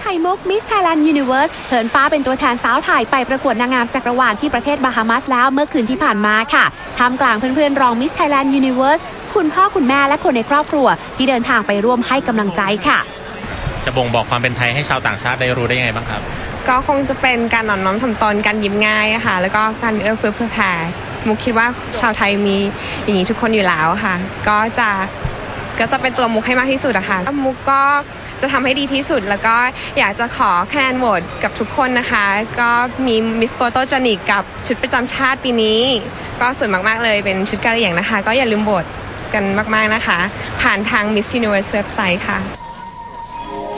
ไข่มุก Miss Thailand Universe เหินฟ้าเป็นตัวแทนสาวไทยไปประกวดนางงามจักรวาลที่ประเทศบาฮามัสแล้วเมื่อคืนที่ผ่านมาค่ะท่ามกลางเพื่อนๆรอง Miss Thailand Universe คุณพ่อคุณแม่และคนในครอบครัว ที่เดินทางไปร่วมให้กำลังใจค่ะ จะบ่งบอกความเป็นไทยให้ชาวต่างชาติได้รู้ได้ยังไงบ้างครับ ก็คงจะเป็นการอ่อนน้อมถ่อมตนการยิ้มง่ายอะค่ะ แล้วก็การเอื้อเฟื้อเผื่อแผ่มุกคิดว่าชาวไทยมีอย่างนี้ทุกคนอยู่แล้วค่ะ ก็จะ ก็จะเป็นตัวมุกให้มากที่สุดอะค่ะมุกก็จะทำให้ดีที่สุด แล้วก็อยากจะขอคะแนนโหวตกับทุกคนนะคะ ก็มีมิสโฟโตจานิกกับชุดประจำชาติปีนี้ ก็สวยมาก ๆ เลยเป็นชุดกะเหรี่ยงนะคะ ก็อย่าลืมโหวตกันมาก ๆ นะคะ ผ่านทาง Miss Universe เว็บไซต์ค่ะ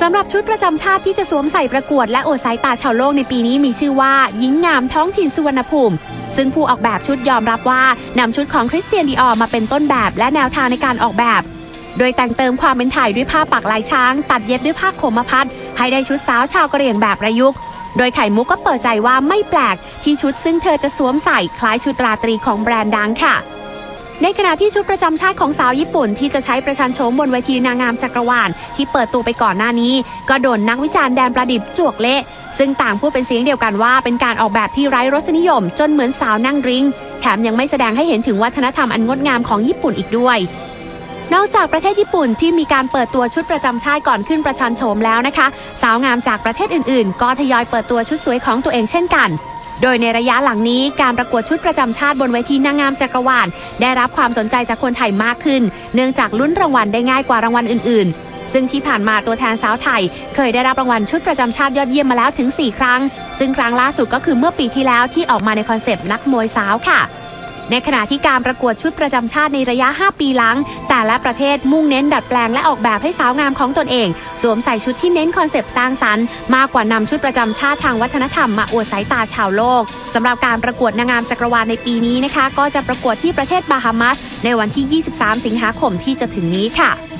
สำหรับชุดประจำชาติที่จะสวมใส่ประกวดและโอดสายตาชาวโลกในปีนี้มีชื่อว่าหญิงงามท้องถิ่นสุวรรณภูมิ ซึ่งผู้ออกแบบชุดยอมรับว่านำชุดของคริสเตียนดีออมาเป็นต้นแบบและแนวทางในการออกแบบ โดยแต่งเติมความเป็นไทยด้วยผ้าปักลายช้าง ตัดเย็บด้วยผ้าโคมพัดให้ได้ชุดสาวชาวกะเหรี่ยงแบบประยุกต์โดยไข่มุกก็เปิดใจว่าไม่แปลกที่ชุดซึ่งเธอจะสวมใส่คล้ายชุดราตรีของแบรนด์ดังค่ะ ในขณะที่ชุดประจำชาติของสาวญี่ปุ่น ที่จะใช้ประชันโฉมบนเวทีนางงามจักรวาลที่เปิดตัวไปก่อนหน้านี้ ก็โดนนักวิจารณ์แดนประดิบจวกเละซึ่งต่างพูดเป็นเสียงเดียวกันว่า เป็นการออกแบบที่ไร้รสนิยม จนเหมือนสาวนั่งริงก์แถมยังไม่แสดงให้เห็นถึงวัฒนธรรมอันงดงามของญี่ปุ่นอีกด้วย นอกจากประเทศญี่ปุ่นที่มีการเปิดตัวชุดประจำชาติก่อนขึ้นประชันโฉมแล้วนะคะ สาวงามจากประเทศอื่น ๆ ก็ทยอยเปิดตัวชุดสวยของตัวเองเช่นกันโดยในระยะหลังนี้การประกวดชุดประจำชาติบนเวทีนางงามจักรวาลได้รับความสนใจจากคนไทยมากขึ้น เนื่องจากลุ้นรางวัลได้ง่ายกว่ารางวัลอื่น ๆ ซึ่งที่ผ่านมาตัวแทนสาวไทย เคยได้รับรางวัลชุดประจำชาติยอดเยี่ยมมาแล้วถึง 4 ครั้ง ซึ่งครั้งล่าสุดก็คือเมื่อปีที่แล้วที่ออกมาในคอนเซปต์นักมวยสาวค่ะ ในขณะที่การประกวดชุดประจำชาติในระยะ 5 ปีหลัง แต่ละประเทศมุ่งเน้นดัดแปลงและออกแบบให้สาวงามของตนเอง สวมใส่ชุดที่เน้นคอนเซปต์สร้างสรรค์มากกว่านำชุดประจำชาติทางวัฒนธรรมมาอวดสายตาชาวโลกสำหรับการประกวดนางงามจักรวาลในปีนี้นะคะ ก็จะประกวดที่ประเทศบาฮามัส ในวันที่ 23 สิงหาคมที่จะถึงนี้ค่ะ